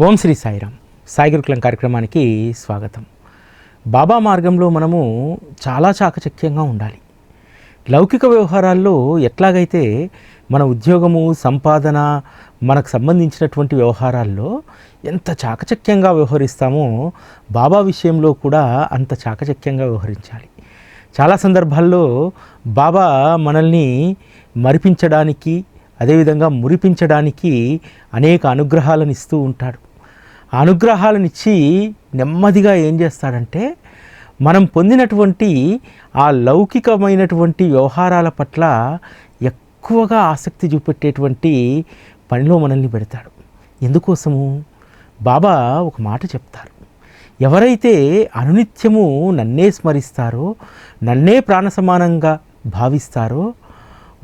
ఓం శ్రీ సాయిరామ్. సాయి గురుకులం కార్యక్రమానికి స్వాగతం. బాబా మార్గంలో మనము చాలా చాకచక్యంగా ఉండాలి. లౌకిక వ్యవహారాల్లో ఎట్లాగైతే మన ఉద్యోగము సంపాదన మనకు సంబంధించినటువంటి వ్యవహారాల్లో ఎంత చాకచక్యంగా వ్యవహరిస్తామో బాబా విషయంలో కూడా అంత చాకచక్యంగా వ్యవహరించాలి. చాలా సందర్భాల్లో బాబా మనల్ని మరిపించడానికి అదేవిధంగా మురిపించడానికి అనేక అనుగ్రహాలను ఇస్తూ ఉంటాడు. అనుగ్రహాలనిచ్చి నెమ్మదిగా ఏం చేస్తాడంటే మనం పొందినటువంటి ఆ లౌకికమైనటువంటి వ్యవహారాల పట్ల ఎక్కువగా ఆసక్తి చూపెట్టేటువంటి పనిలో మనల్ని పెడతాడు. ఎందుకోసము? బాబా ఒక మాట చెప్తారు. ఎవరైతే అనునిత్యము నన్నే స్మరిస్తారో నన్నే ప్రాణ సమానంగా భావిస్తారో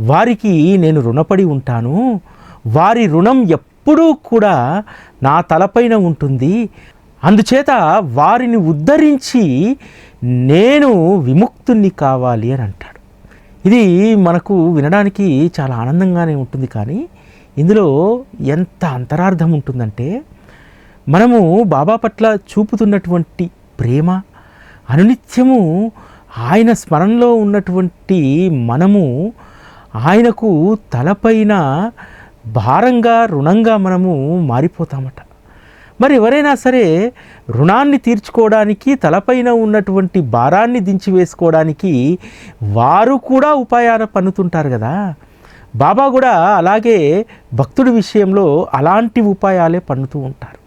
వారికి నేను రుణపడి ఉంటాను. వారి రుణం ఎప్పుడూ కూడా నా తలపైన ఉంటుంది. అందుచేత వారిని ఉద్ధరించి నేను విముక్తుణ్ణి కావాలి అని అంటాడు. ఇది మనకు వినడానికి చాలా ఆనందంగానే ఉంటుంది కానీ ఇందులో ఎంత అంతరార్థం ఉంటుందంటే మనము బాబా పట్ల చూపుతున్నటువంటి ప్రేమ అనునిత్యము ఆయన స్మరణలో ఉన్నటువంటి మనము ఆయనకు తలపైన భారంగా రుణంగా మనము మారిపోతామట. మరి ఎవరైనా సరే రుణాన్ని తీర్చుకోవడానికి తలపైన ఉన్నటువంటి భారాన్ని దించి వేసుకోవడానికి వారు కూడా ఉపాయాలు పన్నుతుంటారు కదా. బాబా కూడా అలాగే భక్తుడి విషయంలో అలాంటి ఉపాయాలే పన్నుతూ ఉంటారు.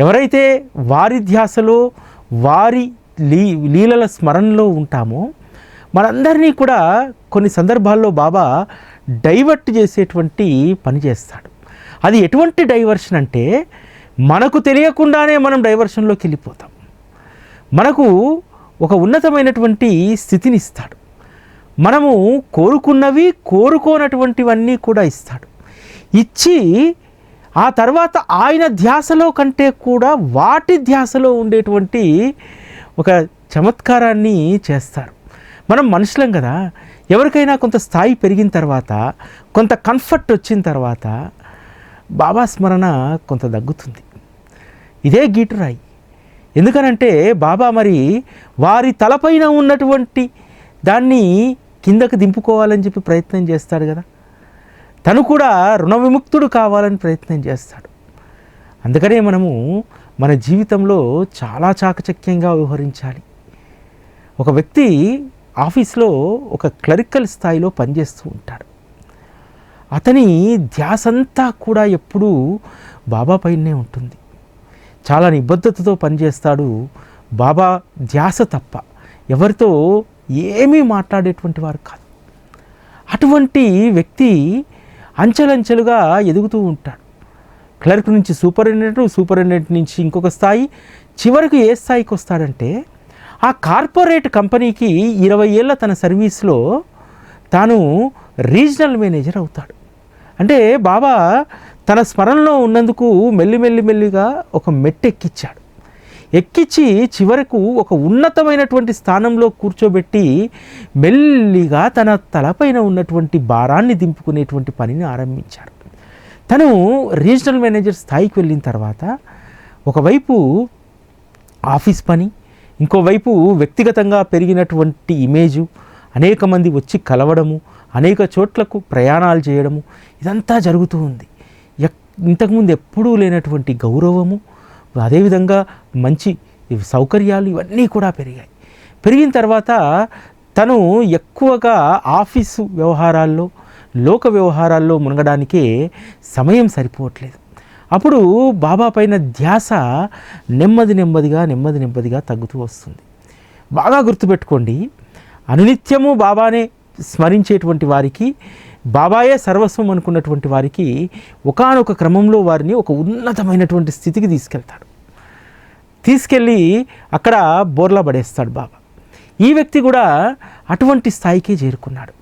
ఎవరైతే వారి ధ్యాసలో వారి లీ లీలల స్మరణలో ఉంటామో మనందరినీ కూడా కొన్ని సందర్భాల్లో బాబా డైవర్ట్ చేసేటువంటి పని చేస్తాడు. అది ఎటువంటి డైవర్షన్ అంటే మనకు తెలియకుండానే మనం డైవర్షన్లోకి వెళ్ళిపోతాం. మనకు ఒక ఉన్నతమైనటువంటి స్థితిని ఇస్తాడు మనము కోరుకున్నవి కోరుకోనటువంటివన్నీ కూడా ఇస్తాడు. ఇచ్చి ఆ తర్వాత ఆయన ధ్యాసలో కంటే కూడా వాటి ధ్యాసలో ఉండేటువంటి ఒక చమత్కారాన్ని చేస్తారు. మనం మనుషులం కదా ఎవరికైనా కొంత స్థాయి పెరిగిన తర్వాత కొంత కంఫర్ట్ వచ్చిన తర్వాత బాబా స్మరణ కొంత దగ్గుతుంది ఇదే గీటురాయి ఎందుకనంటే బాబా మరి వారి తలపైన ఉన్నటువంటి దాన్ని కిందకు దింపుకోవాలని చెప్పి ప్రయత్నం చేస్తాడు కదా. తను కూడా రుణ విముక్తుడు కావాలని ప్రయత్నం చేస్తాడు. అందుకనే మనము మన జీవితంలో చాలా చాకచక్యంగా వ్యవహరించాలి. ఒక వ్యక్తి ఆఫీస్లో ఒక క్లరికల్ స్థాయిలో పనిచేస్తూ ఉంటాడు. అతని ధ్యాసంతా కూడా ఎప్పుడూ బాబా పైనే ఉంటుంది. చాలా నిబద్ధతతో పనిచేస్తాడు. బాబా ధ్యాస తప్ప ఎవరితో ఏమీ మాట్లాడేటువంటి వారు కాదు. అటువంటి వ్యక్తి అంచెలంచెలుగా ఎదుగుతూ ఉంటాడు. క్లర్క్ నుంచి సూపరింటెండెంట్ సూపరింటెండెంట్ నుంచి ఇంకొక స్థాయి చివరకు ఏ స్థాయికి వస్తాడంటే ఆ కార్పొరేట్ కంపెనీకి ఇరవై ఏళ్ళ తన సర్వీస్లో తాను రీజనల్ మేనేజర్ అవుతాడు. అంటే బాబా తన స్మరణలో ఉన్నందుకు మెల్లిమెల్లిమెల్లిగా ఒక మెట్టెక్కిచ్చాడు. ఎక్కించి చివరకు ఒక ఉన్నతమైనటువంటి స్థానంలో కూర్చోబెట్టి మెల్లిగా తన తలపైన ఉన్నటువంటి భారాన్ని దింపుకునేటువంటి పనిని ఆరంభించాడు. తను రీజనల్ మేనేజర్ స్థాయికి వెళ్ళిన తర్వాత ఒకవైపు ఆఫీస్ పని ఇంకోవైపు వ్యక్తిగతంగా పెరిగినటువంటి ఇమేజు అనేక మంది వచ్చి కలవడము అనేక చోట్లకు ప్రయాణాలు చేయడము ఇదంతా జరుగుతూ ఉంది. ఎక్- ఇంతకుముందు ఎప్పుడూ లేనటువంటి గౌరవము అదేవిధంగా మంచి సౌకర్యాలు ఇవన్నీ కూడా పెరిగాయి. పెరిగిన తర్వాత తను ఎక్కువగా ఆఫీసు వ్యవహారాల్లో లోక వ్యవహారాల్లో మునగడానికే సమయం సరిపోవట్లేదు. అప్పుడు బాబా పైన ధ్యాస నెమ్మది నెమ్మదిగా నెమ్మది నెమ్మదిగా తగ్గుతూ వస్తుంది. బాగా గుర్తుపెట్టుకోండి అనునిత్యము బాబానే స్మరించేటువంటి వారికి బాబాయే సర్వస్వం అనుకున్నటువంటి వారికి ఒకానొక క్రమంలో వారిని ఒక ఉన్నతమైనటువంటి స్థితికి తీసుకెళ్తాడు. తీసుకెళ్ళి అక్కడ బోర్లా పడేస్తాడు బాబా. ఈ వ్యక్తి కూడా అటువంటి స్థాయికే చేరుకున్నాడు.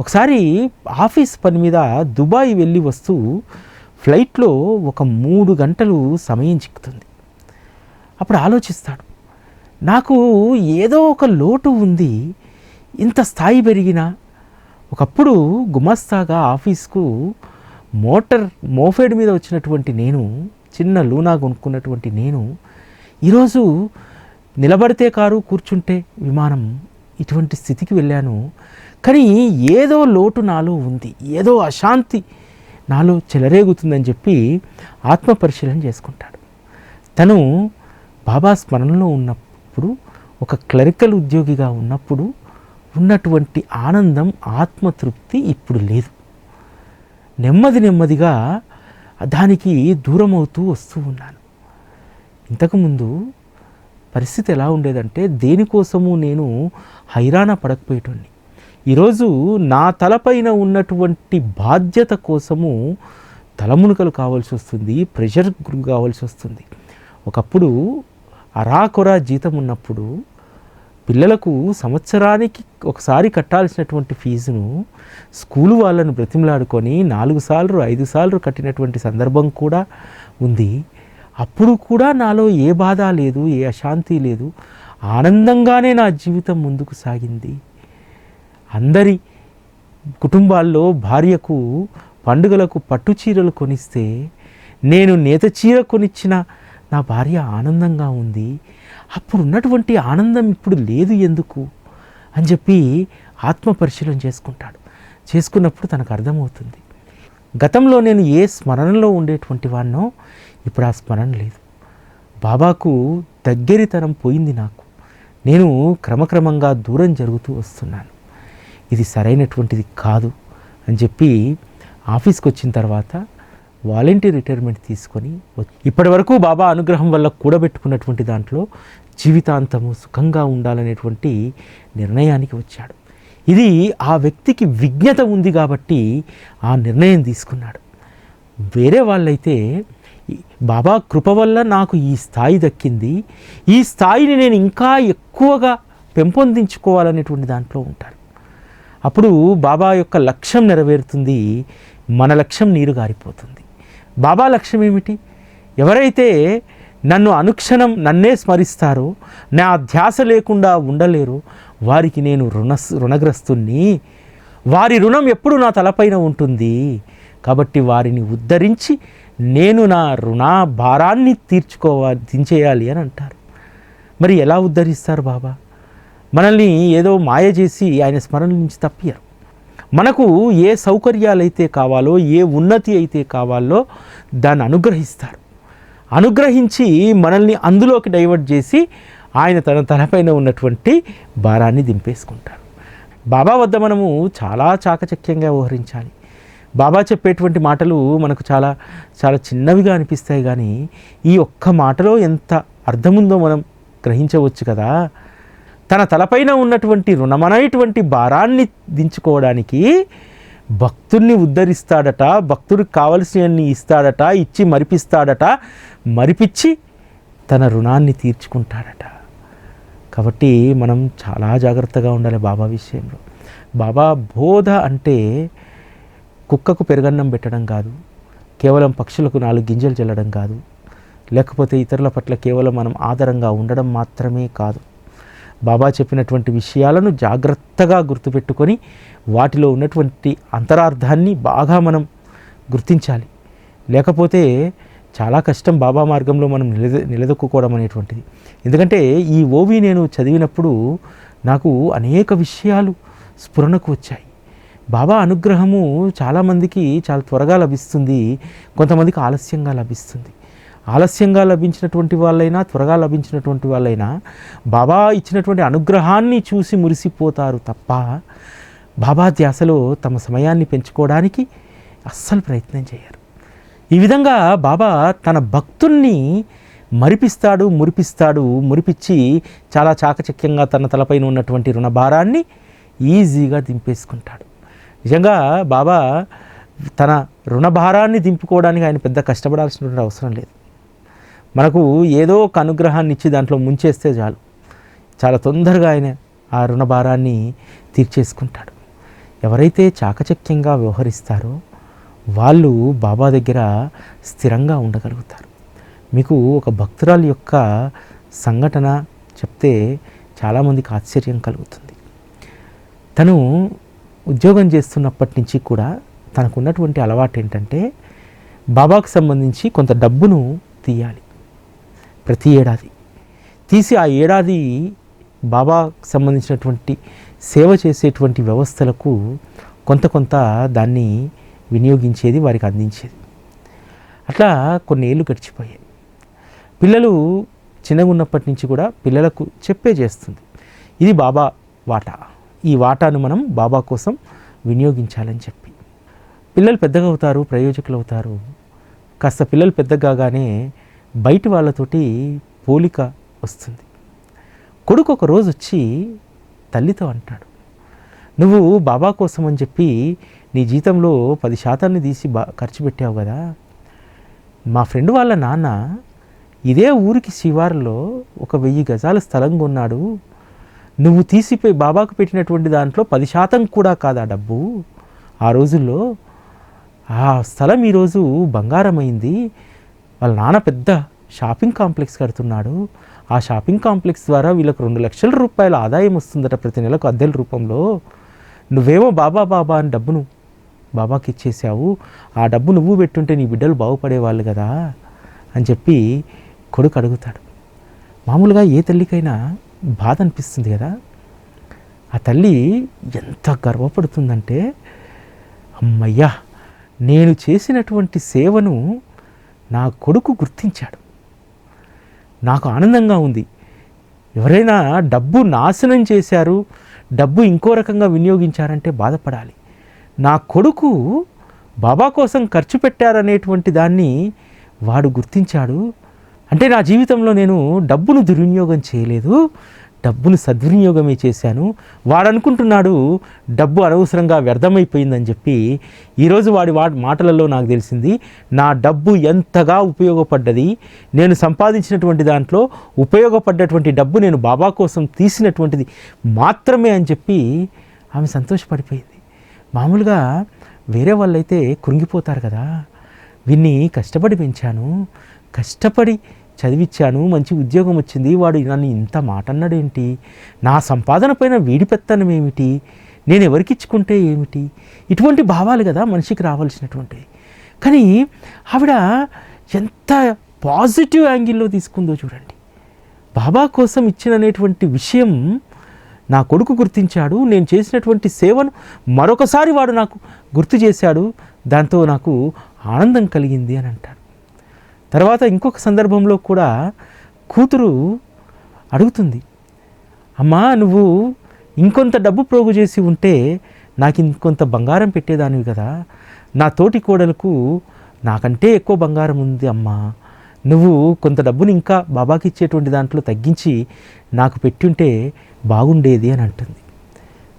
ఒకసారి ఆఫీస్ పని మీద దుబాయ్ వెళ్ళి వస్తూ ఫ్లైట్లో ఒక మూడు గంటలు సమయం చిక్కుతుంది. అప్పుడు ఆలోచిస్తాడు నాకు ఏదో ఒక లోటు ఉంది ఇంత స్థాయి పెరిగినా. ఒకప్పుడు గుమస్తాగా ఆఫీస్కు మోటార్ మోఫేడ్ మీద వచ్చినటువంటి నేను చిన్న లూనా కొనుక్కున్నటువంటి నేను ఈరోజు నిలబడితే కారు కూర్చుంటే విమానం ఇటువంటి స్థితికి వెళ్ళాను. కానీ ఏదో లోటు నాలో ఉంది ఏదో అశాంతి నాలో చెలరేగుతుందని చెప్పి ఆత్మ పరిశీలన చేసుకుంటాడు. తను బాబా స్మరణలో ఉన్నప్పుడు ఒక క్లరికల్ ఉద్యోగిగా ఉన్నప్పుడు ఉన్నటువంటి ఆనందం ఆత్మతృప్తి ఇప్పుడు లేదు. నెమ్మది నెమ్మదిగా దానికి దూరం అవుతూ వస్తూ ఉన్నాను. ఇంతకుముందు పరిస్థితి ఎలా ఉండేదంటే దేనికోసము నేను హైరాణ పడకపోయేటోడిని ఈరోజు నా తలపైన ఉన్నటువంటి బాధ్యత కోసము తలమునకలు కావాల్సి వస్తుంది ప్రెషర్ కావాల్సి వస్తుంది. ఒకప్పుడు అరాకొరా జీతం ఉన్నప్పుడు పిల్లలకు సంవత్సరానికి ఒకసారి కట్టాల్సినటువంటి ఫీజును స్కూలు వాళ్ళను బ్రతిమలాడుకొని నాలుగు సార్లు ఐదు సార్లు కట్టినటువంటి సందర్భం కూడా ఉంది. అప్పుడు కూడా నాలో ఏ బాధ లేదు ఏ అశాంతి లేదు. ఆనందంగానే నా జీవితం ముందుకు సాగింది. అందరి కుటుంబాల్లో భార్యకు పండుగలకు పట్టు చీరలు కొనిస్తే నేను నేత చీర కొనిచ్చిన నా భార్య ఆనందంగా ఉంది. అప్పుడు ఉన్నటువంటి ఆనందం ఇప్పుడు లేదు ఎందుకు? అని చెప్పి ఆత్మ పరిశీలన చేసుకుంటాడు. చేసుకున్నప్పుడు తనకు అర్థమవుతుంది. గతంలో నేను ఏ స్మరణలో ఉండేటువంటి వాడినో ఇప్పుడు ఆ స్మరణ లేదు. బాబాకు దగ్గరితనం పోయింది నాకు. నేను క్రమక్రమంగా దూరం జరుగుతూ వస్తున్నాను. ఇది సరైనటువంటిది కాదు అని చెప్పి ఆఫీస్కి వచ్చిన తర్వాత వాలంటీర్ రిటైర్మెంట్ తీసుకొని ఇప్పటి వరకు బాబా అనుగ్రహం వల్ల కూడబెట్టుకున్నటువంటి దాంట్లో జీవితాంతము సుఖంగా ఉండాలనేటువంటి నిర్ణయానికి వచ్చాడు. ఇది ఆ వ్యక్తికి విజ్ఞత ఉంది కాబట్టి ఆ నిర్ణయం తీసుకున్నాడు. వేరే వాళ్ళైతే బాబా కృప వల్ల నాకు ఈ స్థాయి దక్కింది. ఈ స్థాయిని నేను ఇంకా ఎక్కువగా పెంపొందించుకోవాలనేటువంటి దాంట్లో ఉంటారు. అప్పుడు బాబా యొక్క లక్ష్యం నెరవేరుతుంది మన లక్ష్యం నీరు గారిపోతుంది. బాబా లక్ష్యం ఏమిటి? ఎవరైతే నన్ను అనుక్షణం నన్నే స్మరిస్తారో నా ధ్యాస లేకుండా ఉండలేరు వారికి నేను రుణ రుణగ్రస్తుని వారి రుణం ఎప్పుడు నా తలపైన ఉంటుంది. కాబట్టి వారిని ఉద్ధరించి నేను నా రుణ భారాన్ని తీర్చుకోవాలి దించేయాలి అని అంటారు. మరి ఎలా ఉద్ధరిస్తారు బాబా? మనల్ని ఏదో మాయ చేసి ఆయన స్మరణ నుంచి తప్పియరు మనకు ఏ సౌకర్యాలు అయితే కావాలో ఏ ఉన్నతి అయితే కావాలో దాన్ని అనుగ్రహిస్తారు. అనుగ్రహించి మనల్ని అందులోకి డైవర్ట్ చేసి ఆయన తన తనపైన ఉన్నటువంటి భారాన్ని దింపేసుకుంటారు. బాబా వద్ద మనము చాలా చాకచక్యంగా వ్యవహరించాలి. బాబా చెప్పేటువంటి మాటలు మనకు చాలా చాలా చిన్నవిగా అనిపిస్తాయి కానీ ఈ ఒక్క మాటలో ఎంత అర్థముందో మనం గ్రహించవచ్చు కదా? తన తలపైన ఉన్నటువంటి రుణమనేటువంటి భారాన్ని దించుకోవడానికి భక్తుల్ని ఉద్ధరిస్తాడట భక్తుడికి కావలసినవన్నీ ఇస్తాడట ఇచ్చి మరిపిస్తాడట మరిపించి తన రుణాన్ని తీర్చుకుంటాడట. కాబట్టి మనం చాలా జాగ్రత్తగా ఉండాలి బాబా విషయంలో. బాబా బోధ అంటే కుక్కకు పెరగన్నం పెట్టడం కాదు కేవలం పక్షులకు నాలుగు గింజలు చల్లడం కాదు లేకపోతే ఇతరుల పట్ల కేవలం మనం ఆధారంగా ఉండడం మాత్రమే కాదు. బాబా చెప్పినటువంటి విషయాలను జాగ్రత్తగా గుర్తుపెట్టుకొని వాటిలో ఉన్నటువంటి అంతరార్థాన్ని బాగా మనం గుర్తించాలి. లేకపోతే చాలా కష్టం బాబా మార్గంలో మనం నిలద నిలదొక్కుకోవడం అనేటువంటిది. ఎందుకంటే ఈ ఓవి నేను చదివినప్పుడు నాకు అనేక విషయాలు స్ఫురణకు వచ్చాయి. బాబా అనుగ్రహము చాలామందికి చాలా త్వరగా లభిస్తుంది కొంతమందికి ఆలస్యంగా లభిస్తుంది. ఆలస్యంగా లభించినటువంటి వాళ్ళైనా త్వరగా లభించినటువంటి వాళ్ళైనా బాబా ఇచ్చినటువంటి అనుగ్రహాన్ని చూసి మురిసిపోతారు తప్ప బాబా ధ్యాసలో తమ సమయాన్ని పెంచుకోవడానికి అస్సలు ప్రయత్నం చేయరు. ఈ విధంగా బాబా తన భక్తుల్ని మరిపిస్తాడు మురిపిస్తాడు మురిపించి చాలా చాకచక్యంగా తన తలపైన ఉన్నటువంటి రుణభారాన్ని ఈజీగా దింపేసుకుంటాడు. నిజంగా బాబా తన రుణభారాన్ని దింపుకోవడానికి ఆయన పెద్ద కష్టపడాల్సినటువంటి అవసరం లేదు. మనకు ఏదో ఒక అనుగ్రహాన్ని ఇచ్చి దాంట్లో ముంచేస్తే చాలు. చాలా తొందరగా ఆయన ఆ రుణభారాన్ని తీర్చేసుకుంటాడు. ఎవరైతే చాకచక్యంగా వ్యవహరిస్తారో వాళ్ళు బాబా దగ్గర స్థిరంగా ఉండగలుగుతారు. మీకు ఒక భక్తురాలి యొక్క సంఘటన చెప్తే చాలామందికి ఆశ్చర్యం కలుగుతుంది. తను ఉద్యోగం చేస్తున్నప్పటి నుంచి కూడా తనకున్నటువంటి అలవాటు ఏంటంటే బాబాకు సంబంధించి కొంత డబ్బును తీయాలి. ప్రతి ఏడాది. తీసి ఆ ఏడాది బాబాకు సంబంధించినటువంటి సేవ చేసేటువంటి వ్యవస్థలకు కొంత కొంత దాన్ని వినియోగించేది వారికి అందించేది. అట్లా కొన్ని ఏళ్ళు గడిచిపోయాయి. పిల్లలు చిన్నగా ఉన్నప్పటి నుంచి కూడా పిల్లలకు చెప్పే చేస్తుంది. ఇది బాబా వాటా. ఈ వాటాను మనం బాబా కోసం వినియోగించాలని చెప్పి. పిల్లలు పెద్దగా అవుతారు ప్రయోజకులు అవుతారు. కాస్త పిల్లలు పెద్దగా కాగానే బయటి వాళ్ళతోటి పోలిక వస్తుంది. కొడుకు ఒక రోజు వచ్చి తల్లితో అంటాడు నువ్వు బాబా కోసం అని చెప్పి నీ జీతంలో పది శాతాన్ని తీసి బా ఖర్చు పెట్టావు కదా. మా ఫ్రెండ్ వాళ్ళ నాన్న ఇదే ఊరికి శివారులో ఒక వెయ్యి గజాల స్థలం కొన్నాడు. నువ్వు తీసిపోయి బాబాకు పెట్టినటువంటి దాంట్లో పది శాతం కూడా కాదు ఆ డబ్బు? ఆ రోజుల్లో ఆ స్థలం ఈరోజు బంగారమైంది. వాళ్ళ నాన్న పెద్ద షాపింగ్ కాంప్లెక్స్ కడుతున్నాడు. ఆ షాపింగ్ కాంప్లెక్స్ ద్వారా వీళ్ళకు రెండు లక్షల రూపాయల ఆదాయం వస్తుందట ప్రతి నెలకు అద్దెల రూపంలో. నువ్వేమో బాబా బాబా అని డబ్బును బాబాకి ఇచ్చేసావు. ఆ డబ్బు నువ్వు పెట్టుంటే నీ బిడ్డలు బాగుపడేవాళ్ళు కదా అని చెప్పి కొడుకు అడుగుతాడు. మామూలుగా ఏ తల్లికైనా బాధ అనిపిస్తుంది కదా. ఆ తల్లి ఎంత గర్వపడుతుందంటే అమ్మయ్యా నేను చేసినటువంటి సేవను నా కొడుకు గుర్తించాడు. నాకు ఆనందంగా ఉంది. ఎవరైనా డబ్బు నాశనం చేశారు డబ్బు ఇంకో రకంగా వినియోగించారంటే బాధపడాలి. నా కొడుకు బాబా కోసం ఖర్చు పెట్టారనేటువంటి దాన్ని వాడు గుర్తించాడు. అంటే నా జీవితంలో నేను డబ్బును దుర్వినియోగం చేయలేదు. డబ్బును సద్వినియోగమే చేశాను. వాడు అనుకుంటున్నాడు డబ్బు అనవసరంగా వ్యర్థమైపోయిందని చెప్పి ఈరోజు వాడి వాడి మాటలలో నాకు తెలిసింది నా డబ్బు ఎంతగా ఉపయోగపడ్డది నేను సంపాదించినటువంటి దాంట్లో ఉపయోగపడ్డటువంటి డబ్బు నేను బాబా కోసం తీసినటువంటిది మాత్రమే అని చెప్పి ఆమె సంతోషపడిపోయింది. మామూలుగా వేరే వాళ్ళైతే కృంగిపోతారు కదా వీన్ని కష్టపడి పెంచాను. కష్టపడి చదివించాను మంచి ఉద్యోగం వచ్చింది వాడు నన్ను ఇంత మాట అన్నాడేంటి నా సంపాదన పైన వీడిపెత్తనం ఏమిటి? నేను ఎవరికి ఇచ్చుకుంటే ఏమిటి? ఇటువంటి భావాలు కదా మనిషికి రావాల్సినటువంటివి కానీ ఆవిడ ఎంత పాజిటివ్ యాంగిల్లో తీసుకుందో చూడండి. బాబా కోసం ఇచ్చిననేటువంటి విషయం నా కొడుకు గుర్తించాడు నేను చేసినటువంటి సేవను మరొకసారి వాడు నాకు గుర్తు చేశాడు దాంతో నాకు ఆనందం కలిగింది అని అంటాడు. తర్వాత ఇంకొక సందర్భంలో కూడా కూతురు అడుగుతుంది అమ్మా నువ్వు ఇంకొంత డబ్బు ప్రోగు చేసి ఉంటే నాకు ఇంకొంత బంగారం పెట్టేదానివి కదా. నా తోటి కోడలకు నాకంటే ఎక్కువ బంగారం ఉంది అమ్మా. నువ్వు కొంత డబ్బుని ఇంకా బాబాకి ఇచ్చేటువంటి దాంట్లో తగ్గించి నాకు పెట్టుంటే బాగుండేది అని అంటుంది.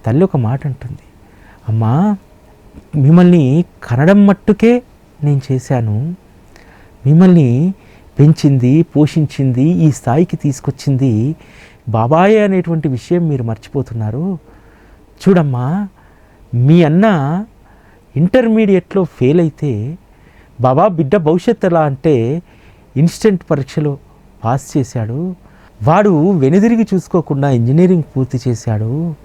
తల్లి ఒక మాట అంటుంది అమ్మా మిమ్మల్ని కనడం మట్టుకే నేను చేశాను. మిమ్మల్ని పెంచింది పోషించింది ఈ స్థాయికి తీసుకొచ్చింది బాబాయే అనేటువంటి విషయం మీరు మర్చిపోతున్నారు. చూడమ్మా మీ అన్న ఇంటర్మీడియట్లో ఫెయిల్ అయితే బాబా బిడ్డ భవిష్యత్తు ఎలా అంటే ఇన్స్టెంట్ పరీక్షలో పాస్ చేశాడు. వాడు వెనుదిరిగి చూసుకోకుండా ఇంజనీరింగ్ పూర్తి చేశాడు.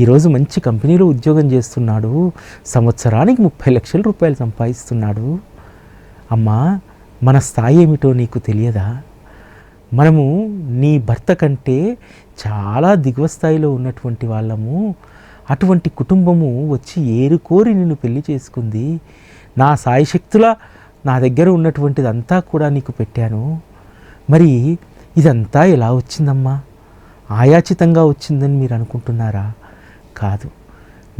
ఈరోజు మంచి కంపెనీలో ఉద్యోగం చేస్తున్నాడు. సంవత్సరానికి ముప్పై లక్షల రూపాయలు సంపాదిస్తున్నాడు. అమ్మా మన స్థాయి ఏమిటో నీకు తెలియదా? మనము నీ భర్త కంటే చాలా దిగువ స్థాయిలో ఉన్నటువంటి వాళ్ళము. అటువంటి కుటుంబము వచ్చి ఏరుకోరి నిన్ను పెళ్ళి చేసుకుంది. నా సాయశక్తుల నా దగ్గర ఉన్నటువంటిదంతా కూడా నీకు పెట్టాను. మరి ఇదంతా ఎలా వచ్చిందమ్మా? ఆయాచితంగా వచ్చిందని మీరు అనుకుంటున్నారా? కాదు.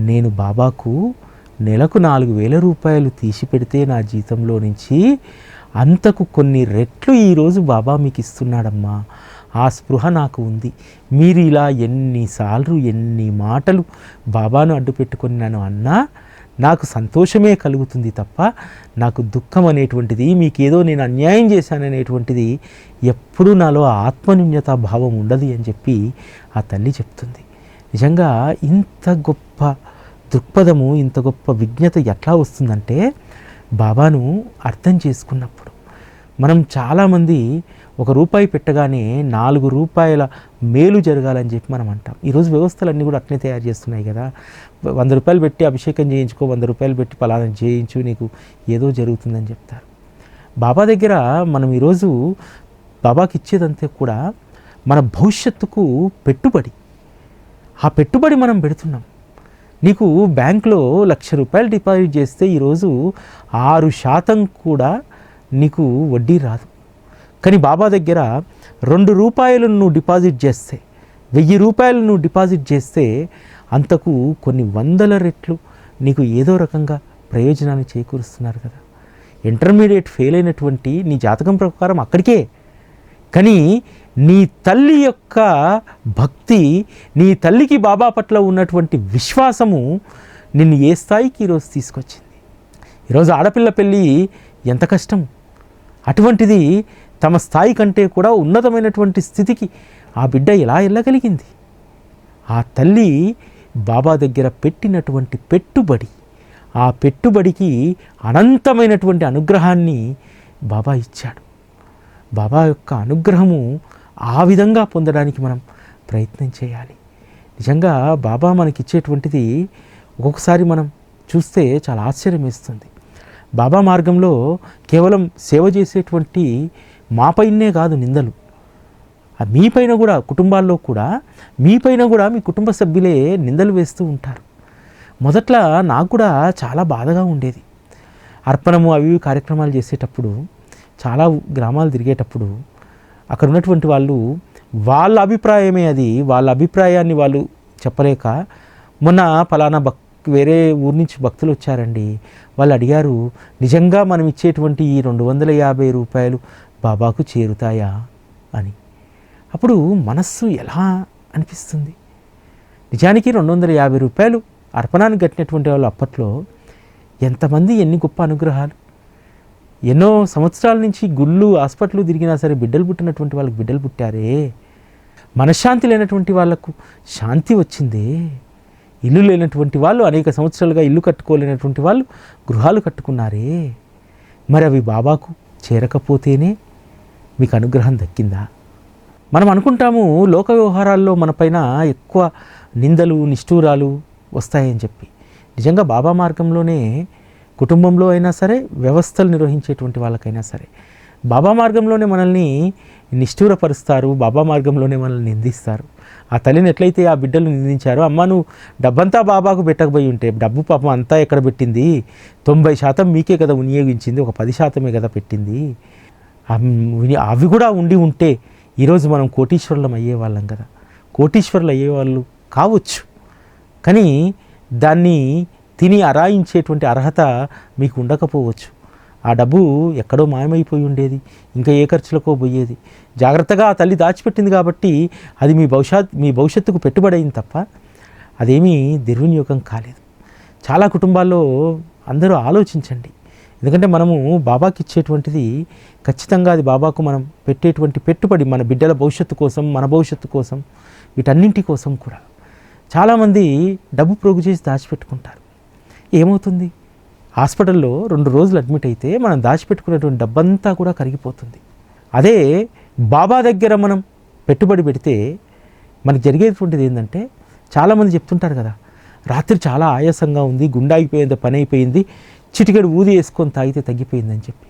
నేను బాబాకు నెలకు నాలుగు వేల రూపాయలు తీసి పెడితే నా జీతంలో నుంచి అంతకు కొన్ని రెట్లు ఈరోజు బాబా మీకు ఇస్తున్నాడమ్మా ఆ స్పృహ నాకు ఉంది. మీరు ఇలా ఎన్నిసార్లు ఎన్ని మాటలు బాబాను అడ్డు పెట్టుకొని నన్ను అన్నా నాకు సంతోషమే కలుగుతుంది తప్ప నాకు దుఃఖం అనేటువంటిది మీకేదో నేను అన్యాయం చేశాననేటువంటిది ఎప్పుడూ నాలో ఆత్మన్యూన్యత భావం ఉండదు అని చెప్పి ఆ తల్లి చెప్తుంది. నిజంగా ఇంత గొప్ప దృక్పథము ఇంత గొప్ప విజ్ఞత ఎట్లా వస్తుందంటే బాబాను అర్థం చేసుకున్నప్పుడు మనం చాలామంది ఒక రూపాయి పెట్టగానే నాలుగు రూపాయల మేలు జరగాలని చెప్పి మనం అంటాం. ఈరోజు వ్యవస్థలన్నీ కూడా అట్నే తయారు చేస్తున్నాయి కదా. వంద రూపాయలు పెట్టి అభిషేకం చేయించుకో వంద రూపాయలు పెట్టి పలానా చేయించు నీకు ఏదో జరుగుతుందని చెప్తారు. బాబా దగ్గర మనం ఈరోజు బాబాకి ఇచ్చేదంతా కూడా మన భవిష్యత్తుకు పెట్టుబడి. ఆ పెట్టుబడి మనం పెడుతున్నాం. నీకు బ్యాంక్లో లక్ష రూపాయలు డిపాజిట్ చేస్తే ఈరోజు ఆరు శాతం కూడా నీకు వడ్డీ రాదు. కానీ బాబా దగ్గర రెండు రూపాయలు నువ్వు డిపాజిట్ చేస్తే వెయ్యి రూపాయలు నువ్వు డిపాజిట్ చేస్తే అంతకు కొన్ని వందల రెట్లు నీకు ఏదో రకంగా ప్రయోజనాన్ని చేకూరుస్తున్నారు కదా. ఇంటర్మీడియట్ ఫెయిల్ అయినటువంటి నీ జాతకం ప్రకారం అక్కడికే. కానీ నీ తల్లి యొక్క భక్తి నీ తల్లికి బాబా పట్ల ఉన్నటువంటి విశ్వాసము నిన్ను ఏ స్థాయికి ఈరోజు తీసుకొచ్చింది? ఈరోజు ఆడపిల్ల పెళ్ళి ఎంత కష్టం? అటువంటిది తమ స్థాయి కంటే కూడా ఉన్నతమైనటువంటి స్థితికి ఆ బిడ్డ ఎలా వెళ్ళగలిగింది? ఆ తల్లి బాబా దగ్గర పెట్టినటువంటి పెట్టుబడి ఆ పెట్టుబడికి అనంతమైనటువంటి అనుగ్రహాన్ని బాబా ఇచ్చాడు. బాబా యొక్క అనుగ్రహము ఆ విధంగా పొందడానికి మనం ప్రయత్నం చేయాలి. నిజంగా బాబా మనకి ఇచ్చేటువంటిది ఒక్కొక్కసారి మనం చూస్తే చాలా ఆశ్చర్యం వేస్తుంది బాబా మార్గంలో కేవలం సేవ చేసేటువంటి మాపైనే కాదు నిందలు. మీపైన కూడా కుటుంబాల్లో కూడా మీపైన కూడా మీ కుటుంబ సభ్యులే నిందలు వేస్తూ ఉంటారు. మొదట్లో నాకు కూడా చాలా బాధగా ఉండేది. అర్పణము అవి కార్యక్రమాలు చేసేటప్పుడు చాలా గ్రామాలు తిరిగేటప్పుడు అక్కడ ఉన్నటువంటి వాళ్ళు వాళ్ళ అభిప్రాయమే అది. వాళ్ళ అభిప్రాయాన్ని వాళ్ళు చెప్పలేక మొన్న ఫలానా భక్ వేరే ఊరి నుంచి భక్తులు వచ్చారండి. వాళ్ళు అడిగారు నిజంగా మనం ఇచ్చేటువంటి ఈ రెండు వందల యాభై రూపాయలు బాబాకు చేరుతాయా? అని. అప్పుడు మనస్సు ఎలా అనిపిస్తుంది? నిజానికి రెండు వందల యాభై రూపాయలు అర్పణానికి కట్టినటువంటి వాళ్ళు అప్పట్లో ఎంతమంది ఎన్ని గొప్ప అనుగ్రహాలు. ఎన్నో సంవత్సరాల నుంచి గుళ్ళు హాస్పిటల్ తిరిగినా సరే బిడ్డలు పుట్టినటువంటి వాళ్ళకి బిడ్డలు పుట్టారే. మనశ్శాంతి లేనటువంటి వాళ్ళకు శాంతి వచ్చిందే. ఇల్లు లేనటువంటి వాళ్ళు అనేక సంవత్సరాలుగా ఇల్లు కట్టుకోలేనటువంటి వాళ్ళు గృహాలు కట్టుకున్నారే. మరి అవి బాబాకు చేరకపోతేనే మీకు అనుగ్రహం దక్కిందా? మనం అనుకుంటాము లోక వ్యవహారాల్లో మనపైన ఎక్కువ నిందలు నిష్ఠూరాలు వస్తాయని చెప్పి. నిజంగా బాబా మార్గంలోనే కుటుంబంలో అయినా సరే వ్యవస్థలు నిర్వహించేటువంటి వాళ్ళకైనా సరే. బాబా మార్గంలోనే మనల్ని నిష్ఠూరపరుస్తారు బాబా మార్గంలోనే మనల్ని నిందిస్తారు. ఆ తల్లిని ఎట్లయితే ఆ బిడ్డలు నిందించారో అమ్మ నువ్వు డబ్బంతా బాబాకు పెట్టకపోయి ఉంటే డబ్బు పాపం అంతా ఎక్కడ పెట్టింది? తొంభై శాతం మీకే కదా వినియోగించింది ఒక పది శాతమే కదా పెట్టింది. అవి కూడా ఉండి ఉంటే ఈరోజు మనం కోటీశ్వరులం అయ్యేవాళ్ళం కదా. కోటీశ్వరులు అయ్యేవాళ్ళు కావచ్చు. కానీ దాన్ని తిని అరాయించేటువంటి అర్హత మీకు ఉండకపోవచ్చు. ఆ డబ్బు ఎక్కడో మాయమైపోయి ఉండేది ఇంకా ఏ ఖర్చులకో పోయేది. జాగ్రత్తగా ఆ తల్లి దాచిపెట్టింది కాబట్టి అది మీ భవిష్యత్ మీ భవిష్యత్తుకు పెట్టుబడి అయింది తప్ప అదేమీ దుర్వినియోగం కాలేదు. చాలా కుటుంబాల్లో అందరూ ఆలోచించండి. ఎందుకంటే మనము బాబాకి ఇచ్చేటువంటిది ఖచ్చితంగా అది బాబాకు మనం పెట్టేటువంటి పెట్టుబడి మన బిడ్డల భవిష్యత్తు కోసం మన భవిష్యత్తు కోసం వీటన్నింటి కోసం కూడా. చాలామంది డబ్బు ప్రోగు చేసి దాచిపెట్టుకుంటారు. ఏమవుతుంది? హాస్పిటల్లో రెండు రోజులు అడ్మిట్ అయితే మనం దాచిపెట్టుకున్నటువంటి డబ్బంతా కూడా కరిగిపోతుంది. అదే బాబా దగ్గర మనం పెట్టుబడి పెడితే మనకు జరిగేటువంటిది ఏంటంటే చాలామంది చెప్తుంటారు కదా రాత్రి చాలా ఆయాసంగా ఉంది గుండె పని అయిపోయింది చిటికెడు ఊది వేసుకొని తాగితే తగ్గిపోయిందని చెప్పి.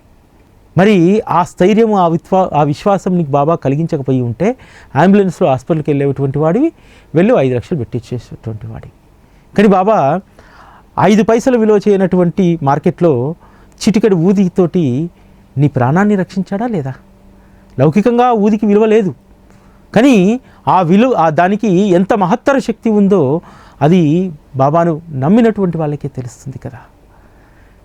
మరి ఆ స్థైర్యం ఆ విశ్వా ఆ విశ్వాసం నీకు బాబా కలిగించకపోయి ఉంటే అంబులెన్స్లో హాస్పిటల్కి వెళ్ళేటువంటి వాడివి వెళ్ళి ఐదు లక్షలు పెట్టించేసేటువంటి వాడివి. కానీ బాబా ఐదు పైసలు విలువ చేయనటువంటి మార్కెట్లో చిటికెడు ఊదితోటి నీ ప్రాణాన్ని రక్షించాడా లేదా? లౌకికంగా ఊదికి విలువ లేదు. కానీ ఆ విలువ ఆ దానికి ఎంత మహత్తర శక్తి ఉందో అది బాబాను నమ్మినటువంటి వాళ్ళకే తెలుస్తుంది కదా.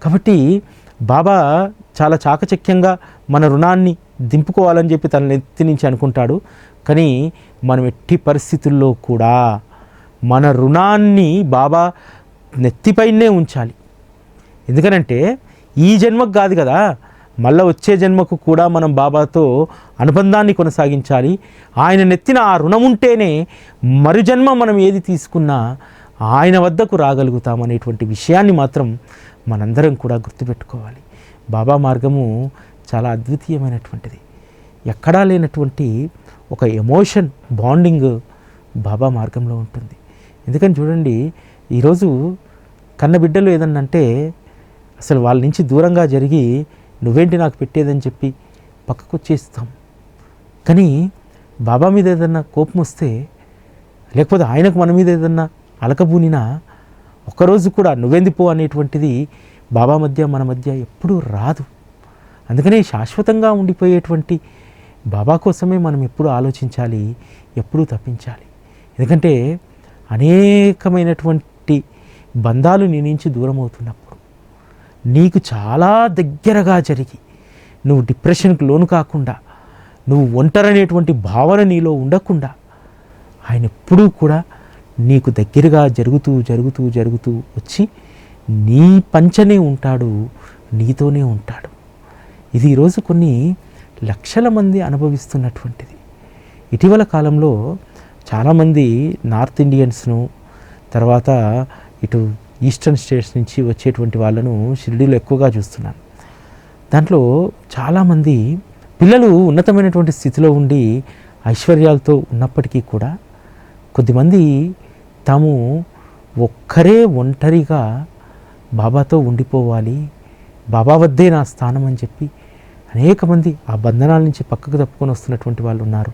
కాబట్టి బాబా చాలా చాకచక్యంగా మన రుణాన్ని దింపుకోవాలని చెప్పి తన నెత్తి నుంచి అనుకుంటాడు. కానీ మనం ఎట్టి పరిస్థితుల్లో కూడా మన రుణాన్ని బాబా నెత్తిపైనే ఉంచాలి. ఎందుకనంటే ఈ జన్మకు కాదు కదా మళ్ళీ వచ్చే జన్మకు కూడా మనం బాబాతో అనుబంధాన్ని కొనసాగించాలి. ఆయన నెత్తిన ఆ రుణం ఉంటేనే మరు జన్మ మనం ఏది తీసుకున్నా ఆయన వద్దకు రాగలుగుతామనేటువంటి విషయాన్ని మాత్రం మనందరం కూడా గుర్తుపెట్టుకోవాలి. బాబా మార్గము చాలా అద్వితీయమైనటువంటిది. ఎక్కడా లేనటువంటి ఒక ఎమోషన్ బాండింగ్ బాబా మార్గంలో ఉంటుంది. ఎందుకని చూడండి ఈరోజు కన్న బిడ్డలు ఏదన్నంటే అసలు వాళ్ళ నుంచి దూరంగా జరిగి నువ్వేంటి నాకు పెట్టేదని చెప్పి పక్కకు వచ్చేస్తాం. కానీ బాబా మీద ఏదన్నా కోపం వస్తే లేకపోతే ఆయనకు మన మీద ఏదన్నా అలకబూనినా ఒక్కరోజు కూడా నువ్వెంది పో అనేటువంటిది బాబా మధ్య మన మధ్య ఎప్పుడూ రాదు. అందుకనే శాశ్వతంగా ఉండిపోయేటువంటి బాబా కోసమే మనం ఎప్పుడు ఆలోచించాలి ఎప్పుడూ తప్పించాలి. ఎందుకంటే అనేకమైనటువంటి బంధాలు నీ నుంచి దూరం అవుతున్నప్పుడు నీకు చాలా దగ్గరగా జరిగి నువ్వు డిప్రెషన్కి లోను కాకుండా నువ్వు ఒంటరనేటువంటి భావన నీలో ఉండకుండా ఆయన ఎప్పుడూ కూడా నీకు దగ్గరగా జరుగుతూ జరుగుతూ జరుగుతూ వచ్చి నీ పంచనే ఉంటాడు నీతోనే ఉంటాడు. ఇది ఈరోజు కొన్ని లక్షల మంది అనుభవిస్తున్నటువంటిది. ఇటీవల కాలంలో చాలామంది నార్త్ ఇండియన్స్ను తర్వాత ఇటు ఈస్టర్న్ స్టేట్స్ నుంచి వచ్చేటువంటి వాళ్ళను షిరిడీలో ఎక్కువగా చూస్తున్నాను. దాంట్లో చాలామంది పిల్లలు ఉన్నతమైనటువంటి స్థితిలో ఉండి ఐశ్వర్యాలతో ఉన్నప్పటికీ కూడా కొద్దిమంది తాము ఒక్కరే ఒంటరిగా బాబాతో ఉండిపోవాలి బాబా వద్దే నా స్థానం అని చెప్పి అనేక మంది ఆ బంధనాల నుంచి పక్కకు తప్పుకొని వస్తున్నటువంటి వాళ్ళు ఉన్నారు.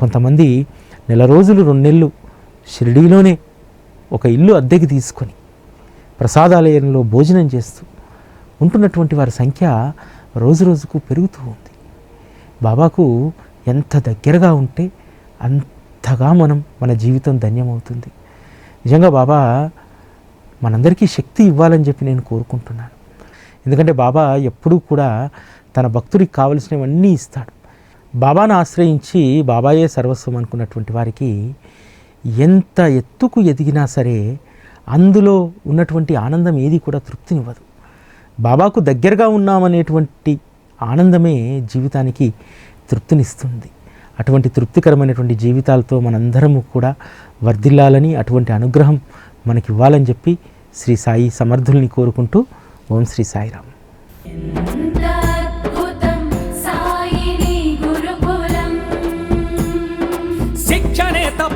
కొంతమంది నెల రోజులు రెండు నెలలు షిరిడీలోనే ఒక ఇల్లు అద్దెకి తీసుకొని ప్రసాదాలయంలో భోజనం చేస్తూ ఉంటున్నటువంటి వారి సంఖ్య రోజు రోజుకు పెరుగుతూ ఉంది. బాబాకు ఎంత దగ్గరగా ఉంటే అంతగా మనం మన జీవితం ధన్యమవుతుంది. నిజంగా బాబా మనందరికీ శక్తి ఇవ్వాలని చెప్పి నేను కోరుకుంటున్నాను. ఎందుకంటే బాబా ఎప్పుడూ కూడా తన భక్తుడికి కావలసినవన్నీ ఇస్తాడు. బాబాను ఆశ్రయించి బాబాయే సర్వస్వం అనుకున్నటువంటి వారికి ఎంత ఎత్తుకు ఎదిగినా సరే అందులో ఉన్నటువంటి ఆనందం ఏది కూడా తృప్తినివ్వదు. బాబాకు దగ్గరగా ఉన్నామనేటువంటి ఆనందమే జీవితానికి తృప్తినిస్తుంది. అటువంటి తృప్తికరమైనటువంటి జీవితాలతో మనందరము కూడా వర్ధిల్లాలని అటువంటి అనుగ్రహం మనకి ఇవ్వాలని చెప్పి శ్రీ సాయి సమర్థుల్ని కోరుకుంటూ ఓం శ్రీ సాయిరామ్.